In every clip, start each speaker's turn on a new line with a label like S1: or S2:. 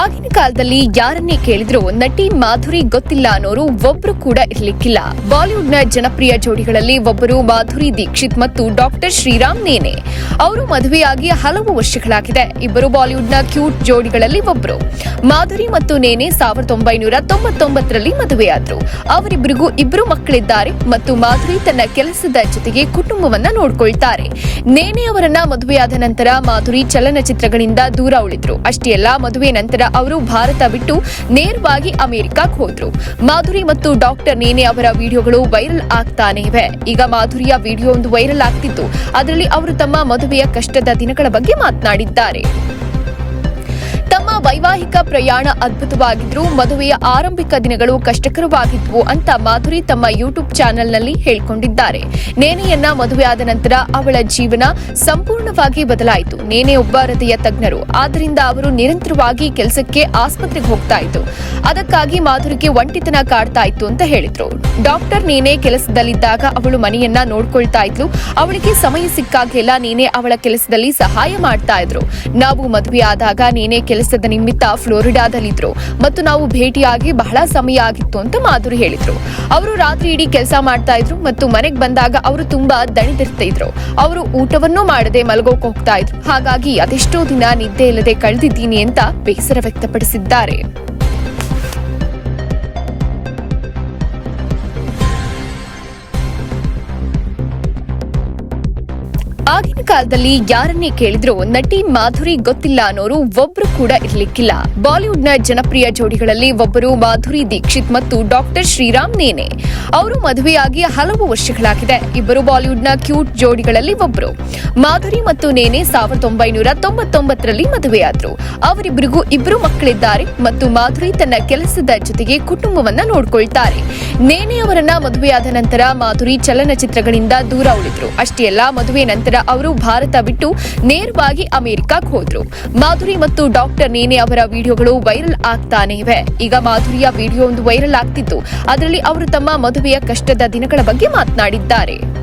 S1: ಆಗಿನ ಕಾಲದಲ್ಲಿ ಯಾರನ್ನೇ ಕೇಳಿದ್ರು ನಟಿ ಮಾಧುರಿ ಗೊತ್ತಿಲ್ಲ ಅನ್ನೋರು ಒಬ್ರು ಕೂಡ ಇರ್ಲಿಕ್ಕಿಲ್ಲ. ಬಾಲಿವುಡ್ನ ಜನಪ್ರಿಯ ಜೋಡಿಗಳಲ್ಲಿ ಒಬ್ಬರು ಮಾಧುರಿ ದೀಕ್ಷಿತ್ ಮತ್ತು ಡಾಕ್ಟರ್ ಶ್ರೀರಾಮ್ ನೇನೆ. ಅವರು ಮದುವೆಯಾಗಿ ಹಲವು ವರ್ಷಗಳಾಗಿದೆ. ಇಬ್ಬರು ಬಾಲಿವುಡ್ನ ಕ್ಯೂಟ್ ಜೋಡಿಗಳಲ್ಲಿ ಒಬ್ಬರು ಮಾಧುರಿ ಮತ್ತು ನೇನೆ ಸಾವಿರದ ಒಂಬೈನೂರ ತೊಂಬತ್ತೊಂಬತ್ತರಲ್ಲಿ ಮದುವೆಯಾದ್ರು. ಅವರಿಬ್ಬರಿಗೂ ಇಬ್ಬರು ಮಕ್ಕಳಿದ್ದಾರೆ ಮತ್ತು ಮಾಧುರಿ ತನ್ನ ಕೆಲಸದ ಜೊತೆಗೆ ಕುಟುಂಬವನ್ನ ನೋಡಿಕೊಳ್ತಾರೆ. ನೇನೆ ಅವರನ್ನ ಮದುವೆಯಾದ ನಂತರ ಮಾಧುರಿ ಚಲನಚಿತ್ರಗಳಿಂದ ದೂರ ಉಳಿದ್ರು. ಅಷ್ಟೇ ಅಲ್ಲ, ಮದುವೆ ನಂತರ ಅವರು ಭಾರತ ಬಿಟ್ಟು ನೇರವಾಗಿ ಅಮೆರಿಕಕ್ಕೆ ಹೋದ್ರು. ಮಾಧುರಿ ಮತ್ತು ಡಾಕ್ಟರ್ ನೇನೆ ಅವರ ವಿಡಿಯೋಗಳು ವೈರಲ್ ಆಗ್ತಾನೆ ಇವೆ. ಈಗ ಮಾಧುರಿಯ ವಿಡಿಯೋ ಒಂದು ವೈರಲ್ ಆಗ್ತಿತ್ತು. ಅದರಲ್ಲಿ ಅವರು ತಮ್ಮ ಮದುವೆಯ ಕಷ್ಟದ ದಿನಗಳ ಬಗ್ಗೆ ಮಾತನಾಡಿದ್ದಾರೆ. ವೈವಾಹಿಕ ಪ್ರಯಾಣ ಅದ್ಭುತವಾಗಿದ್ರು ಮದುವೆಯ ಆರಂಭಿಕ ದಿನಗಳು ಕಷ್ಟಕರವಾಗಿದ್ವು ಅಂತ ಮಾಧುರಿ ತಮ್ಮ ಯೂಟ್ಯೂಬ್ ಚಾನೆಲ್ನಲ್ಲಿ ಹೇಳಿಕೊಂಡಿದ್ದಾರೆ. ನೇನೆಯನ್ನ ಮದುವೆಯಾದ ನಂತರ ಅವಳ ಜೀವನ ಸಂಪೂರ್ಣವಾಗಿ ಬದಲಾಯಿತು. ನೇನೆ ಒಬ್ಬ ಹೃದಯ ತಜ್ಞರು. ಆದ್ದರಿಂದ ಅವರು ನಿರಂತರವಾಗಿ ಕೆಲಸಕ್ಕೆ ಆಸ್ಪತ್ರೆಗೆ ಹೋಗ್ತಾ ಇತ್ತು ಅದಕ್ಕಾಗಿ ಮಾಧುರಿಗೆ ಒಂಟಿತನ ಕಾಡ್ತಾ ಇತ್ತು ಅಂತ ಹೇಳಿದ್ರು. ಡಾಕ್ಟರ್ ನೇನೆ ಕೆಲಸದಲ್ಲಿದ್ದಾಗ ಅವಳು ಮನೆಯನ್ನ ನೋಡ್ಕೊಳ್ತಾ ಇದ್ಲು. ಅವಳಿಗೆ ಸಮಯ ಸಿಕ್ಕಾಗೆಲ್ಲ ನೇನೆ ಅವಳ ಕೆಲಸದಲ್ಲಿ ಸಹಾಯ ಮಾಡ್ತಾ ಇದ್ರು. ನಾವು ಮದುವೆಯಾದಾಗ ನೇನೆ ಕೆಲಸದ ನಿಮಿತ್ತ ಫ್ಲೋರಿಡಾದಲ್ಲಿದ್ರು. ಮತ್ತು ನಾವು ಭೇಟಿಯಾಗಿ ಬಹಳ ಸಮಯ ಆಗಿತ್ತು ಅಂತ ಮಾಧುರಿ ಹೇಳಿದ್ರು. ಅವರು ರಾತ್ರಿ ಇಡೀ ಕೆಲಸ ಮಾಡ್ತಾ ಇದ್ರು ಮತ್ತು ಮನೆಗೆ ಬಂದಾಗ ಅವರು ತುಂಬಾ ದಣಿದಿರ್ತಾ ಇದ್ರು. ಅವರು ಊಟವನ್ನೂ ಮಾಡದೆ ಮಲಗೋಕ್ ಹೋಗ್ತಾ ಇದ್ರು. ಹಾಗಾಗಿ ಅದೆಷ್ಟೋ ದಿನ ನಿದ್ದೆ ಇಲ್ಲದೆ ಕಳೆದಿದ್ದೀನಿ ಅಂತ ಬೇಸರ ವ್ಯಕ್ತಪಡಿಸಿದ್ದಾರೆ. ಆಗಿನ ಕಾಲದಲ್ಲಿ ಯಾರನ್ನೇ ಕೇಳಿದ್ರು ನಟಿ ಮಾಧುರಿ ಗೊತ್ತಿಲ್ಲ ಅನ್ನೋರು ಒಬ್ರು ಕೂಡ ಇರ್ಲಿಕ್ಕಿಲ್ಲ. ಬಾಲಿವುಡ್ನ ಜನಪ್ರಿಯ ಜೋಡಿಗಳಲ್ಲಿ ಒಬ್ಬರು ಮಾಧುರಿ ದೀಕ್ಷಿತ್ ಮತ್ತು ಡಾಕ್ಟರ್ ಶ್ರೀರಾಮ್ ನೇನೆ. ಅವರು ಮದುವೆಯಾಗಿ ಹಲವು ವರ್ಷಗಳಾಗಿದೆ. ಇಬ್ಬರು ಬಾಲಿವುಡ್ನ ಕ್ಯೂಟ್ ಜೋಡಿಗಳಲ್ಲಿ ಒಬ್ಬರು ಮಾಧುರಿ ಮತ್ತು ನೇನೆ ಸಾವಿರದ ಒಂಬೈನೂರ ತೊಂಬತ್ತೊಂಬತ್ತರಲ್ಲಿ ಮದುವೆಯಾದ್ರು. ಅವರಿಬ್ಬರಿಗೂ ಇಬ್ಬರು ಮಕ್ಕಳಿದ್ದಾರೆ ಮತ್ತು ಮಾಧುರಿ ತನ್ನ ಕೆಲಸದ ಜೊತೆಗೆ ಕುಟುಂಬವನ್ನ ನೋಡ್ಕೊಳ್ತಾರೆ. ನೇನೆ ಅವರನ್ನ ಮದುವೆಯಾದ ನಂತರ ಮಾಧುರಿ ಚಲನಚಿತ್ರಗಳಿಂದ ದೂರ ಉಳಿದ್ರು. ಅಷ್ಟೇ ಅಲ್ಲ, ಮದುವೆ ನಂತರ ಅವರು ಭಾರತ ಬಿಟ್ಟು ನೇರವಾಗಿ ಅಮೆರಿಕಕ್ಕೆ ಹೋದ್ರು. ಮಾಧುರಿ ಮತ್ತು ಡಾಕ್ಟರ್ ನೇನೆ ಅವರ ವಿಡಿಯೋಗಳು ವೈರಲ್ ಆಗ್ತಾನೆ ಇವೆ. ಈಗ ಮಾಧುರಿಯ ವಿಡಿಯೋ ಒಂದು ವೈರಲ್ ಆಗ್ತಿತ್ತು. ಅದರಲ್ಲಿ ಅವರು ತಮ್ಮ ಮದುವೆಯ ಕಷ್ಟದ ದಿನಗಳ ಬಗ್ಗೆ ಮಾತನಾಡಿದ್ದಾರೆ.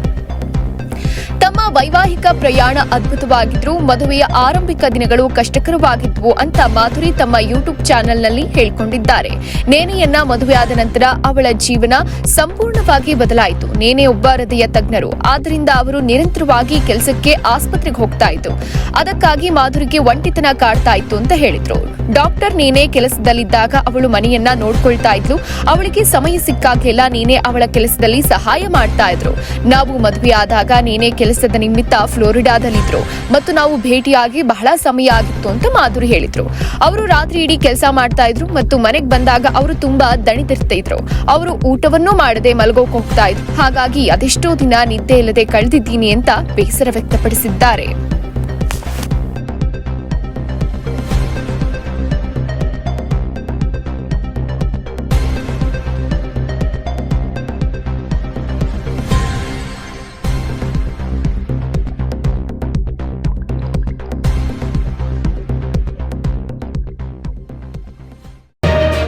S1: ವೈವಾಹಿಕ ಪ್ರಯಾಣ ಅದ್ಭುತವಾಗಿದ್ರು ಮದುವೆಯ ಆರಂಭಿಕ ದಿನಗಳು ಕಷ್ಟಕರವಾಗಿದ್ವು ಅಂತ ಮಾಧುರಿ ತಮ್ಮ ಯೂಟ್ಯೂಬ್ ಚಾನೆಲ್ನಲ್ಲಿ ಹೇಳಿಕೊಂಡಿದ್ದಾರೆ. ನೇನೆಯನ್ನ ಮದುವೆಯಾದ ನಂತರ ಅವಳ ಜೀವನ ಸಂಪೂರ್ಣವಾಗಿ ಬದಲಾಯಿತು. ನೇನೆ ಒಬ್ಬ ಹೃದಯ ತಜ್ಞರು. ಆದ್ದರಿಂದ ಅವರು ನಿರಂತರವಾಗಿ ಕೆಲಸಕ್ಕೆ ಆಸ್ಪತ್ರೆಗೆ ಹೋಗ್ತಾ ಇತ್ತು ಅದಕ್ಕಾಗಿ ಮಾಧುರಿಗೆ ಒಂಟಿತನ ಕಾಡ್ತಾ ಇತ್ತು ಅಂತ ಹೇಳಿದ್ರು. ಡಾಕ್ಟರ್ ನೇನೆ ಕೆಲಸದಲ್ಲಿದ್ದಾಗ ಅವಳು ಮನೆಯನ್ನ ನೋಡ್ಕೊಳ್ತಾ ಇದ್ಲು. ಅವಳಿಗೆ ಸಮಯ ಸಿಕ್ಕಾಗೆಲ್ಲ ನೇನೆ ಅವಳ ಕೆಲಸದಲ್ಲಿ ಸಹಾಯ ಮಾಡ್ತಾ ಇದ್ರು. ನಾವು ಮದುವೆಯಾದಾಗ ನೇನೆ ಕೆಲಸದ ನಿಮಿತ್ತ ಫ್ಲೋರಿಡಾದಲ್ಲಿದ್ರು. ಮತ್ತು ನಾವು ಭೇಟಿಯಾಗಿ ಬಹಳ ಸಮಯ ಆಗಿತ್ತು ಅಂತ ಮಾಧುರಿ ಹೇಳಿದ್ರು. ಅವರು ರಾತ್ರಿ ಇಡೀ ಕೆಲಸ ಮಾಡ್ತಾ ಇದ್ರು ಮತ್ತು ಮನೆಗೆ ಬಂದಾಗ ಅವರು ತುಂಬಾ ದಣಿದಿರ್ತಾ ಇದ್ರು. ಅವರು ಊಟವನ್ನೂ ಮಾಡದೆ ಮಲಗೋಕೆ ಹೋಗ್ತಾ ಇದ್ರು. ಹಾಗಾಗಿ ಅದೆಷ್ಟೋ ದಿನ ನಿದ್ದೆ ಇಲ್ಲದೆ ಕಳೆದಿದ್ದೀನಿ ಅಂತ ಬೇಸರ ವ್ಯಕ್ತಪಡಿಸಿದ್ದಾರೆ.